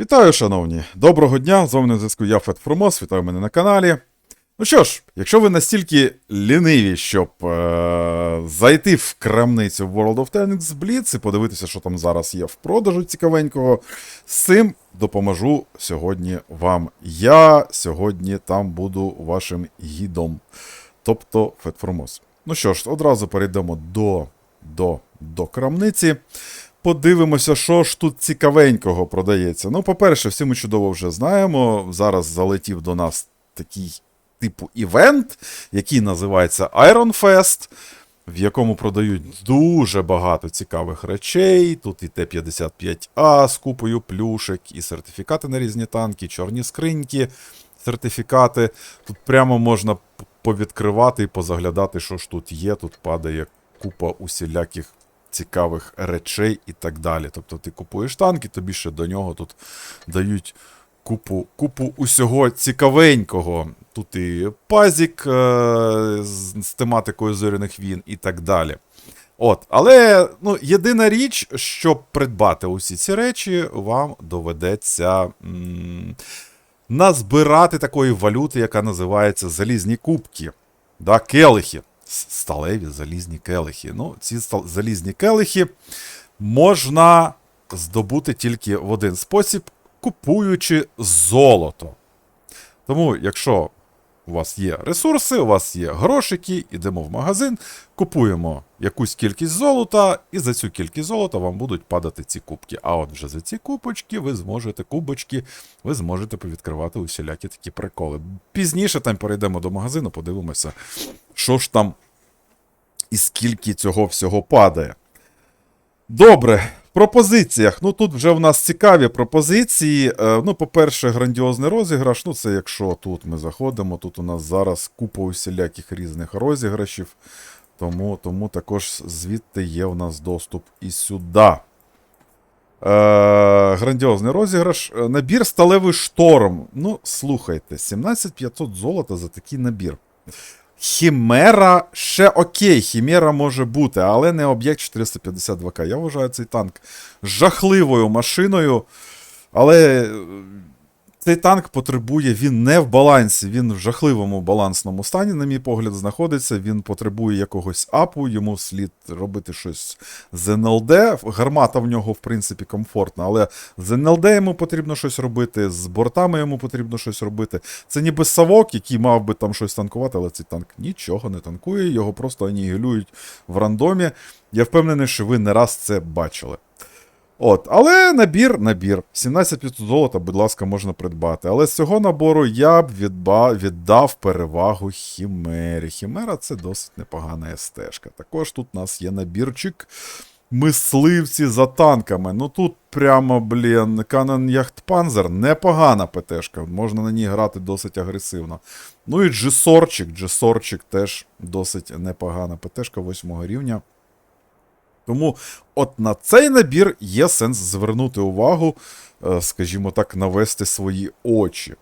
Вітаю, шановні! Доброго дня! З вами на зв'язку я Фет вітаю мене на каналі. Ну що ж, якщо ви настільки ліниві, щоб е- зайти в крамницю World of Tanks Blitz і подивитися, що там зараз є в продажу цікавенького, з цим допоможу сьогодні вам. Я сьогодні там буду вашим гідом, тобто Фет. Ну що ж, одразу перейдемо до, до, до крамниці. Подивимося, що ж тут цікавенького продається. Ну, по-перше, всі ми чудово вже знаємо. Зараз залетів до нас такий типу івент, який називається Iron Fest, в якому продають дуже багато цікавих речей. Тут і Т-55А з купою плюшек, і сертифікати на різні танки, чорні скриньки, сертифікати. Тут прямо можна повідкривати і позаглядати, що ж тут є. Тут падає купа усіляких цікавих речей і так далі. Тобто ти купуєш танк, і тобі ще до нього тут дають купу, купу усього цікавенького. Тут і пазік е- з тематикою зоряних війн і так далі. От, але ну, єдина річ, щоб придбати усі ці речі, вам доведеться м- назбирати такої валюти, яка називається залізні кубки. Да, келихи. Сталеві залізні келихи. Ну, ці залізні келихи можна здобути тільки в один спосіб, купуючи золото. Тому, якщо у вас є ресурси, у вас є грошики, ідемо в магазин, купуємо якусь кількість золота, і за цю кількість золота вам будуть падати ці кубки. А от вже за ці кубочки ви зможете, кубочки, ви зможете повідкривати усілякі такі приколи. Пізніше там перейдемо до магазину, подивимося, що ж там і скільки цього всього падає. Добре, пропозиціях. Ну тут вже в нас цікаві пропозиції. Е, ну, по-перше, грандіозний розіграш. Ну, це якщо тут ми заходимо, тут у нас зараз купа усіляких різних розіграшів. Тому, тому також звідти є у нас доступ і сюди. Е, грандіозний розіграш. Е, Набір сталевий шторм. Ну, слухайте, 17500 золота за такий набір. Хімера ще окей, Хімера може бути, але не об'єкт 452К. Я вважаю цей танк жахливою машиною. Але цей танк потребує, він не в балансі, він в жахливому балансному стані, на мій погляд, знаходиться. Він потребує якогось апу, йому слід робити щось з НЛД. Гармата в нього, в принципі, комфортна, але з НЛД йому потрібно щось робити, з бортами йому потрібно щось робити. Це ніби совок, який мав би там щось танкувати, але цей танк нічого не танкує, його просто анігілюють в рандомі. Я впевнений, що ви не раз це бачили. От, але набір, набір. 17500 золота, будь ласка, можна придбати. Але з цього набору я б відба, віддав перевагу Хімері. Хімера це досить непогана естежка. Також тут у нас є набірчик мисливці за танками. Ну тут прямо, блін, Yacht Panzer непогана ПТшка. Можна на ній грати досить агресивно. Ну і Джесорчик. Джесорчик теж досить непогана ПТшка 8 рівня. Тому от на цей набір є сенс звернути увагу, е, скажімо так, навести свої очі.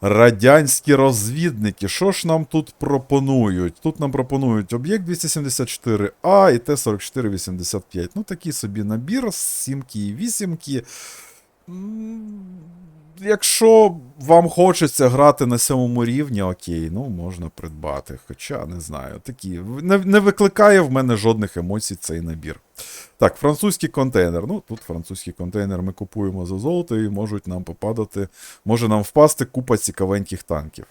Радянські розвідники, що ж нам тут пропонують? Тут нам пропонують об'єкт 274А і Т-4485. Ну, такий собі набір 7 і 8. Якщо вам хочеться грати на сьомому рівні, окей, ну можна придбати. Хоча не знаю, такі. Не, не викликає в мене жодних емоцій цей набір. Так, французький контейнер. Ну, тут французький контейнер ми купуємо за золото і можуть нам попадати, може нам впасти купа цікавеньких танків.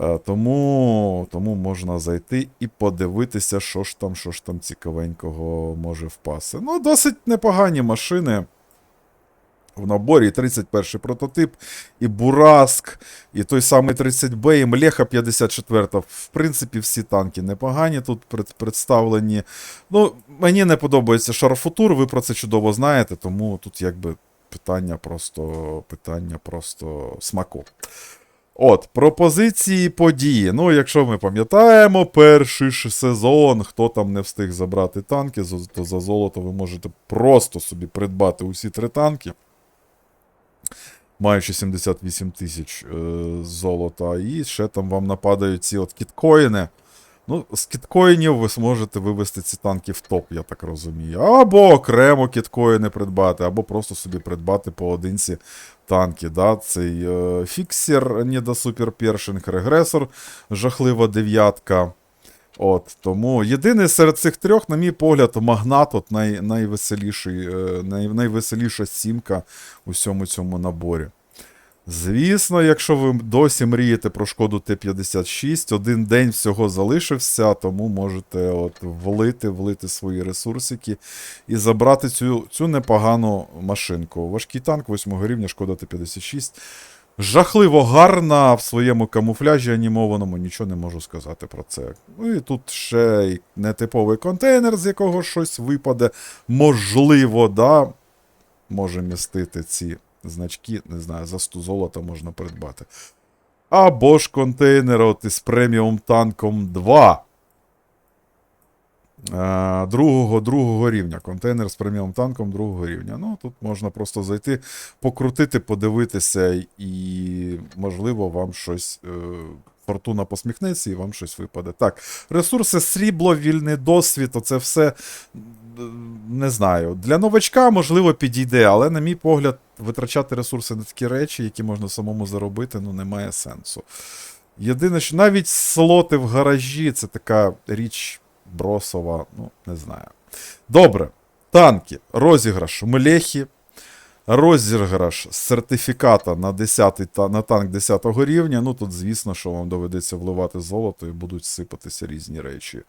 Е, Тому, тому можна зайти і подивитися, що ж там, що ж там цікавенького може впасти. Ну, досить непогані машини. В наборі і 31 прототип, і Бураск, і той самий 30Б, і Млеха 54. В принципі, всі танки непогані тут представлені. Ну, мені не подобається Шарфутур, ви про це чудово знаєте, тому тут якби питання просто, питання просто смаку. От, пропозиції події. Ну, якщо ми пам'ятаємо, перший ж сезон, хто там не встиг забрати танки, то за золото ви можете просто собі придбати усі три танки маючи 78 тисяч е, золота, і ще там вам нападають ці от кіткоїни. Ну, з кіткоїнів ви зможете вивести ці танки в топ, я так розумію. Або окремо кіткоїни придбати, або просто собі придбати поодинці танки. Да? Цей е, фіксер, недосупер першинг, регресор, жахлива дев'ятка. От, тому єдиний серед цих трьох, на мій погляд, магнат от най, найвеселіший, е, най, найвеселіша сімка у всьому цьому наборі. Звісно, якщо ви досі мрієте про шкоду Т-56, один день всього залишився, тому можете от влити, влити свої ресурсики і забрати цю, цю непогану машинку. Важкий танк 8 рівня, шкода Т-56. Жахливо гарна в своєму камуфляжі анімованому, нічого не можу сказати про це. Ну і тут ще й нетиповий контейнер, з якого щось випаде. Можливо, да, може містити ці значки, не знаю, за 100 золота можна придбати. Або ж контейнер от із преміум танком 2. Е, Другого, другого рівня. Контейнер з преміум танком другого рівня. Ну, тут можна просто зайти, покрутити, подивитися, і, можливо, вам щось. Е, Фортуна посміхнеться і вам щось випаде. Так, ресурси, срібло, вільний досвід, оце все. Не знаю. Для новачка, можливо, підійде, але, на мій погляд, витрачати ресурси на такі речі, які можна самому заробити, ну, немає сенсу. Єдине, що навіть слоти в гаражі це така річ бросова, ну, не знаю. Добре. Танки. Розіграш Млехи. Розіграш сертифіката на 10 та, на танк 10 рівня. Ну тут, звісно, що вам доведеться вливати золото і будуть сипатися різні речі.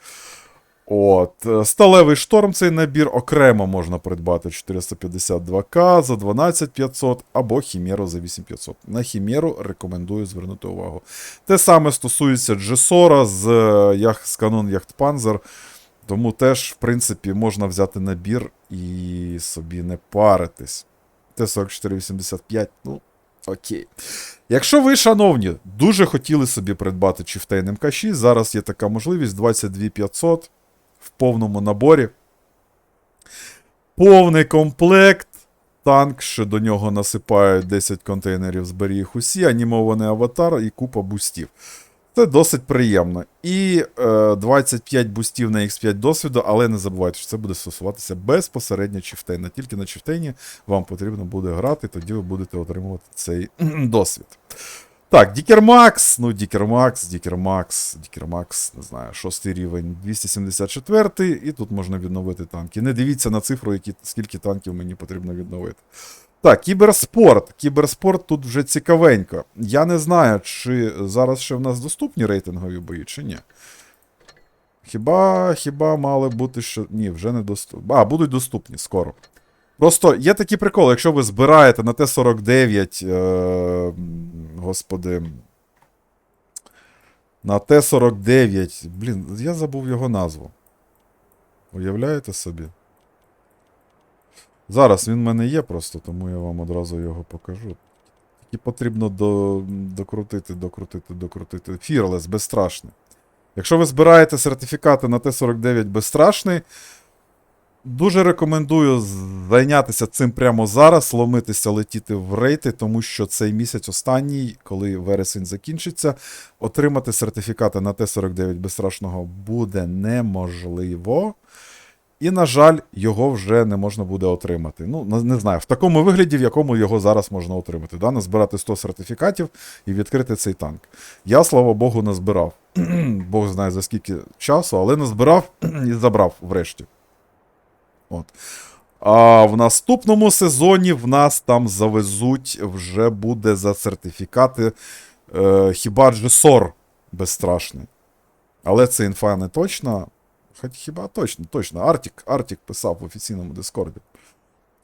От, е, Сталевий шторм цей набір окремо можна придбати 452к за 12500 або Хімеру за 8500. На Хімеру рекомендую звернути увагу. Те саме стосується Джесора з, е, канон Яхтпанзер. Тому теж, в принципі, можна взяти набір і собі не паритись. Т-4485, ну, окей. Якщо ви, шановні, дуже хотіли собі придбати Chieftain МК6, зараз є така можливість 22500 в повному наборі. Повний комплект. Танк, що до нього насипають 10 контейнерів, збері їх усі, анімований аватар і купа бустів. Це досить приємно. І е, 25 бустів на X5 досвіду, але не забувайте, що це буде стосуватися безпосередньо чифтейна. Тільки на чифтейні вам потрібно буде грати, тоді ви будете отримувати цей досвід. Так, Дікермакс, ну Дікермакс, Дікермакс, Дікермакс, не знаю, шостий рівень, 274 і тут можна відновити танки. Не дивіться на цифру, які, скільки танків мені потрібно відновити. Так, кіберспорт. Кіберспорт тут вже цікавенько. Я не знаю, чи зараз ще в нас доступні рейтингові бої, чи ні. Хіба хіба мали бути що. Ні, вже не доступні. А, будуть доступні скоро. Просто є такий прикол, якщо ви збираєте на Т-49. Е, господи. На Т-49. Блін, я забув його назву. Уявляєте собі? Зараз він в мене є просто, тому я вам одразу його покажу. Тільки потрібно до, докрутити, докрутити, докрутити. Fearless, безстрашний. Якщо ви збираєте сертифікати на Т-49 безстрашний, дуже рекомендую зайнятися цим прямо зараз, ломитися, летіти в рейти, тому що цей місяць останній, коли вересень закінчиться, отримати сертифікати на Т-49 безстрашного буде неможливо. І, на жаль, його вже не можна буде отримати. Ну, не- знаю, в такому вигляді, в якому його зараз можна отримати. Да? Назбирати 100 сертифікатів і відкрити цей танк. Я, слава Богу, назбирав. Бог знає за скільки часу, але назбирав і забрав врешті. От. А в наступному сезоні в нас там завезуть вже буде за сертифікати е, хіба Джесор безстрашний. Але це інфа не точна. Хоч хіба точно, точно. Артік, Артік писав в офіційному Дискорді.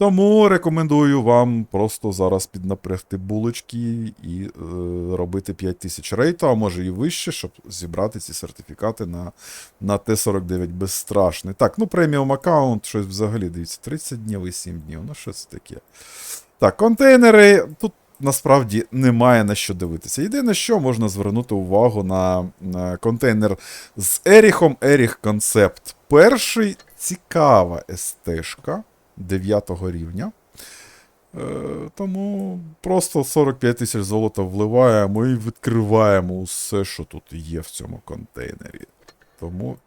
Тому рекомендую вам просто зараз піднапрягти булочки і е, робити 5000 рейту, а може і вище, щоб зібрати ці сертифікати на, на Т-49 безстрашний. Так, ну преміум аккаунт, щось взагалі, дивіться, 30 днів і 7 днів. Ну, що це таке? Так, контейнери. Тут насправді немає на що дивитися. Єдине, що можна звернути увагу на, на контейнер з Еріхом. Еріх концепт. Перший цікава СТ-шка 9 рівня. Е, тому просто 45 тисяч золота вливаємо і відкриваємо усе, що тут є в цьому контейнері. Тому,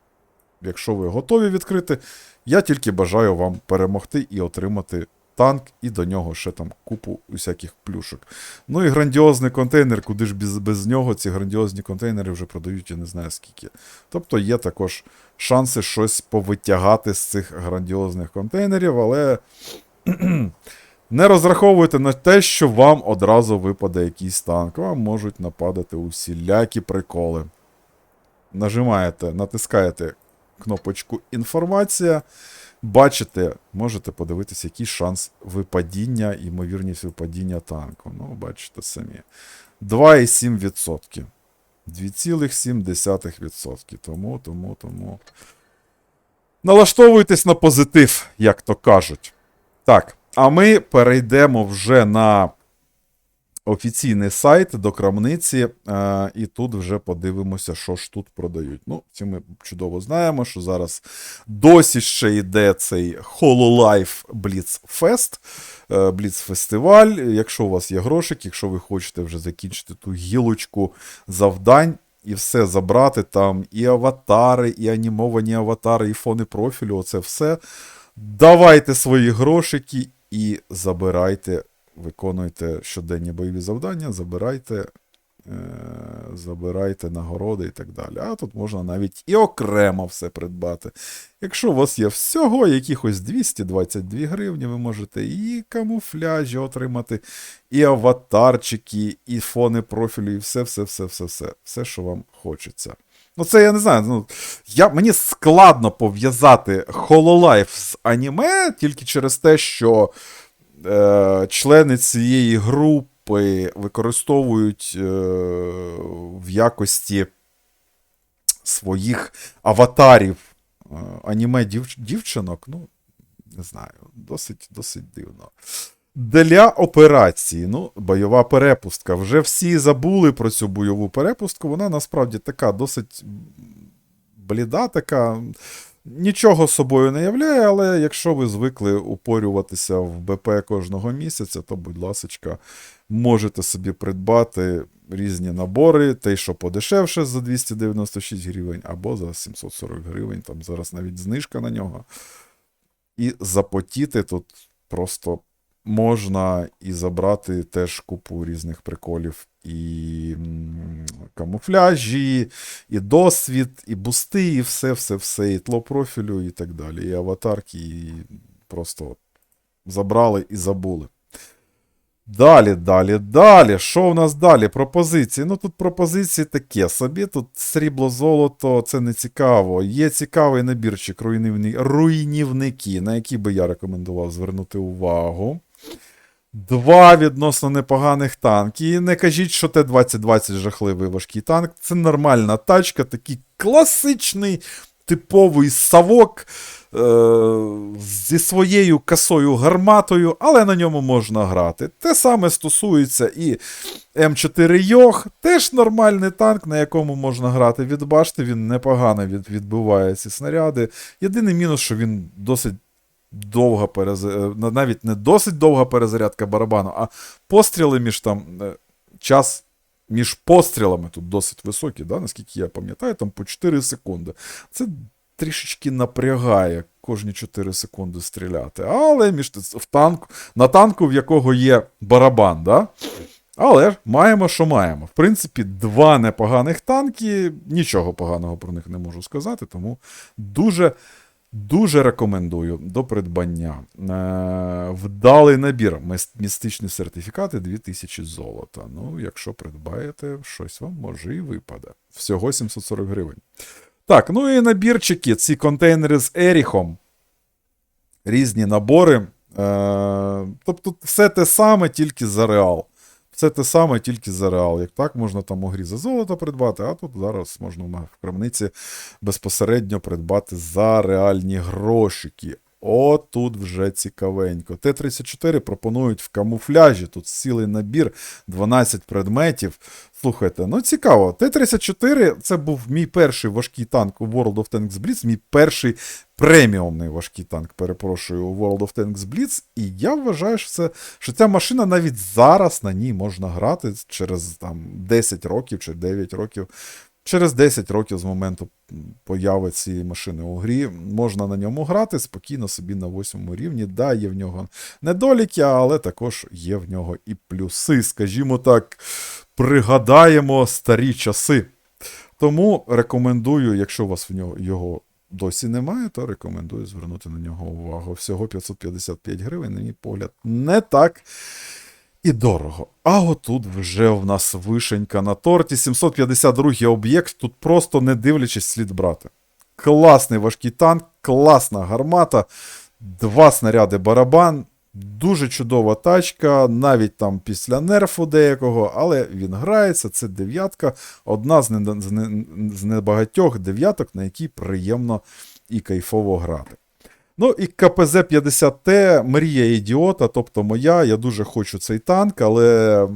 якщо ви готові відкрити, я тільки бажаю вам перемогти і отримати танк, і до нього ще там купу усяких плюшок. Ну і грандіозний контейнер, куди ж без, без нього ці грандіозні контейнери вже продають, я не знаю скільки. Тобто є також шанси щось повитягати з цих грандіозних контейнерів, але не розраховуйте на те, що вам одразу випаде якийсь танк. Вам можуть нападати усілякі приколи. Нажимаєте, натискаєте кнопочку Інформація. Бачите, можете подивитися, який шанс випадіння, ймовірність випадіння танку. Ну, бачите самі. 2,7%. 2,7%. Тому, тому, тому. Налаштовуйтесь на позитив, як то кажуть. Так, а ми перейдемо вже на офіційний сайт до крамниці, е, і тут вже подивимося, що ж тут продають. Ну, це ми чудово знаємо, що зараз досі ще йде цей HoloLife Blitz Fest, е, Blitz фестиваль. Якщо у вас є грошик, якщо ви хочете вже закінчити ту гілочку завдань. І все забрати там і аватари, і анімовані аватари, і фони профілю, оце все. Давайте свої грошики і забирайте, виконуйте щоденні бойові завдання, забирайте, е, забирайте нагороди і так далі. А тут можна навіть і окремо все придбати. Якщо у вас є всього якихось 222 гривні, ви можете і камуфляжі отримати, і аватарчики, і фони профілю, і все, все, що вам хочеться. Ну, це я не знаю. Ну, я, мені складно пов'язати Hololive з аніме тільки через те, що е, члени цієї групи використовують е, в якості своїх аватарів е, аніме дів, дівчинок. Ну, не знаю, досить, досить дивно. Для операції, ну, бойова перепустка. Вже всі забули про цю бойову перепустку. Вона насправді така досить бліда, така. Нічого собою не являє, але якщо ви звикли упорюватися в БП кожного місяця, то, будь ласка, можете собі придбати різні набори, те, що подешевше за 296 гривень, або за 740 гривень. Там зараз навіть знижка на нього. І запотіти тут просто можна і забрати теж купу різних приколів. І камуфляжі, і досвід, і бусти, і все, все, все, і тло профілю, і так далі. І аватарки, і просто забрали і забули. Далі, далі, далі. Що в нас далі? Пропозиції. Ну тут пропозиції таке собі. Тут срібло золото, це не цікаво. Є цікавий набірчик руйнівні... руйнівники, на який би я рекомендував звернути увагу. Два відносно непоганих танки. І не кажіть, що Т-2020 жахливий важкий танк. Це нормальна тачка, такий класичний, типовий савок е- зі своєю косою гарматою, але на ньому можна грати. Те саме стосується і М4 Йох, теж нормальний танк, на якому можна грати. Від башти він непогано від, відбиває ці снаряди. Єдиний мінус, що він досить довга перезарядка, навіть не досить довга перезарядка барабану, а постріли між там е, час. Між пострілами тут досить високі, да, наскільки я пам'ятаю, там по 4 секунди. Це трішечки напрягає кожні 4 секунди стріляти. Але між в танку, на танку, в якого є барабан, да? Але маємо, що маємо. В принципі, два непоганих танки, нічого поганого про них не можу сказати, тому дуже. Дуже рекомендую до придбання. Е, вдалий набір. Містичні сертифікати 2000 золота. Ну, якщо придбаєте, щось вам може і випаде. Всього 740 гривень. Так, ну і набірчики, ці контейнери з Еріхом. Різні набори. Е, тобто, все те саме, тільки за реал. Все те саме, тільки за реал. Як так, можна там у грі за золото придбати, а тут зараз можна в крамниці безпосередньо придбати за реальні грошики. О, тут вже цікавенько. Т-34 пропонують в камуфляжі. Тут цілий набір, 12 предметів. Слухайте, ну цікаво. Т-34 це був мій перший важкий танк у World of Tanks Blitz, мій перший преміумний важкий танк, перепрошую, у World of Tanks Blitz. І я вважаю, що це, що ця машина навіть зараз на ній можна грати через там 10 років чи 9 років. Через 10 років з моменту появи цієї машини у грі можна на ньому грати спокійно собі на восьмому рівні. Да, є в нього недоліки, але також є в нього і плюси. Скажімо так, пригадаємо старі часи. Тому рекомендую, якщо у вас в нього його досі немає, то рекомендую звернути на нього увагу. Всього 555 гривень, на мій погляд, не так і дорого. А отут вже в нас вишенька на торті. 752 об'єкт. Тут просто не дивлячись слід брати. Класний важкий танк, класна гармата, два снаряди барабан. Дуже чудова тачка, навіть там після нерфу деякого, але він грається. Це дев'ятка, одна з, не, з, не, з небагатьох дев'яток, на якій приємно і кайфово грати. Ну і КПЗ-50Т мрія ідіота, тобто моя. Я дуже хочу цей танк, але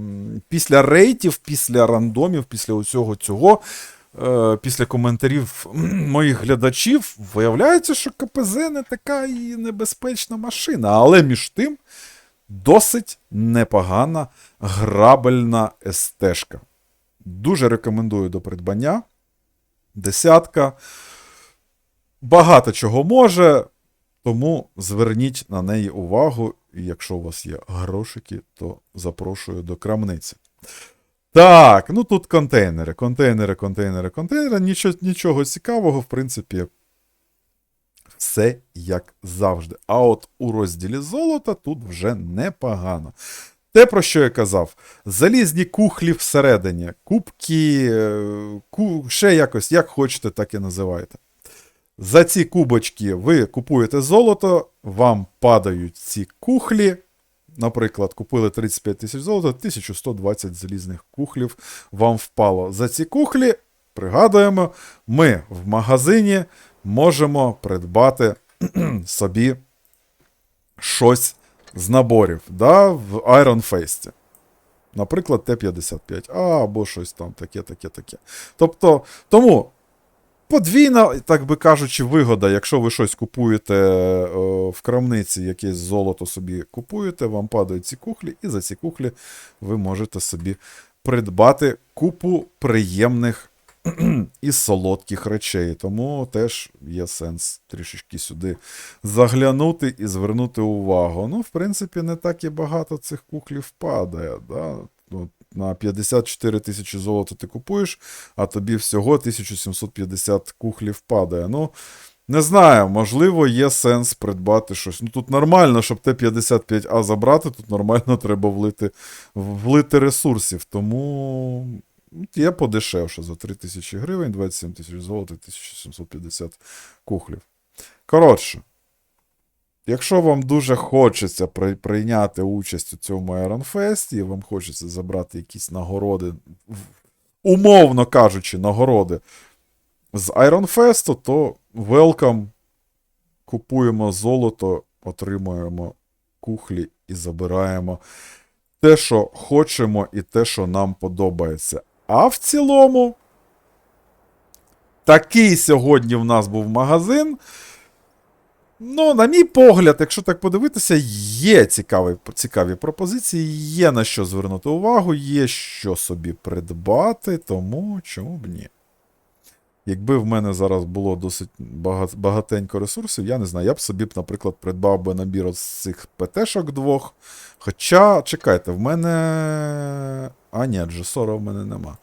після рейтів, після рандомів, після усього цього, після коментарів моїх глядачів, виявляється, що КПЗ не така і небезпечна машина. Але між тим досить непогана грабельна СТ-шка. Дуже рекомендую до придбання. Десятка. Багато чого може. Тому зверніть на неї увагу, і якщо у вас є грошики, то запрошую до крамниці. Так, ну тут контейнери, контейнери, контейнери, контейнери. Нічого, нічого цікавого, в принципі, все як завжди. А от у розділі золота тут вже непогано. Те, про що я казав, залізні кухлі всередині, кубки, е, ку... ще якось, як хочете, так і називайте. За ці кубочки ви купуєте золото, вам падають ці кухлі. Наприклад, купили 35 тисяч золота, 1120 залізних кухлів вам впало. За ці кухлі, пригадуємо, ми в магазині можемо придбати собі щось з наборів да, в Iron Fist. Наприклад, Т-55, а, або щось там таке, таке, таке. Тобто, тому подвійна, так би кажучи, вигода, якщо ви щось купуєте е, в крамниці, якесь золото собі купуєте, вам падають ці кухлі, і за ці кухлі ви можете собі придбати купу приємних і солодких речей. Тому теж є сенс трішечки сюди заглянути і звернути увагу. Ну, в принципі, не так і багато цих кухлів падає. Да? Ну, на 54 тисячі золота ти купуєш, а тобі всього 1750 кухлів падає. Ну, не знаю, можливо, є сенс придбати щось. Ну тут нормально, щоб Т-55А забрати, тут нормально треба влити, влити ресурсів. Тому є подешевше за 3 тисячі гривень, 27 тисяч золота, 1750 кухлів. Коротше. Якщо вам дуже хочеться прийняти участь у цьому Ironfest, і вам хочеться забрати якісь нагороди, умовно кажучи, нагороди з Ironfest, то welcome. Купуємо золото, отримуємо кухлі і забираємо те, що хочемо, і те, що нам подобається. А в цілому, такий сьогодні в нас був магазин. Ну, на мій погляд, якщо так подивитися, є цікаві, цікаві пропозиції, є на що звернути увагу, є що собі придбати, тому чому б ні. Якби в мене зараз було досить багатенько ресурсів, я не знаю, я б собі, наприклад, придбав би набір з цих ПТ-шок двох. Хоча, чекайте, в мене. А, ні, Джесора в мене нема.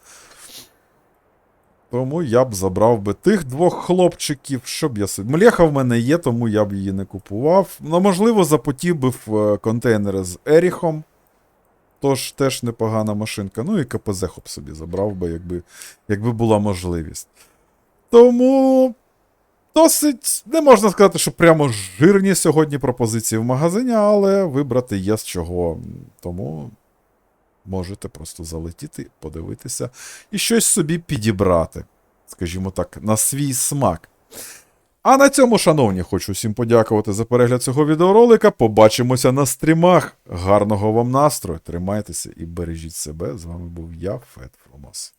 Тому я б забрав би тих двох хлопчиків, щоб я собі. Млеха в мене є, тому я б її не купував. Ну, можливо, запотів би в е, контейнери з Еріхом. Тож теж непогана машинка. Ну і КПЗ хоп собі забрав би, якби, якби була можливість. Тому. Досить, не можна сказати, що прямо жирні сьогодні пропозиції в магазині, але вибрати є з чого. Тому можете просто залетіти, подивитися і щось собі підібрати, скажімо так, на свій смак. А на цьому, шановні, хочу всім подякувати за перегляд цього відеоролика. Побачимося на стрімах. Гарного вам настрою, тримайтеся і бережіть себе. З вами був я, Фет Фромас.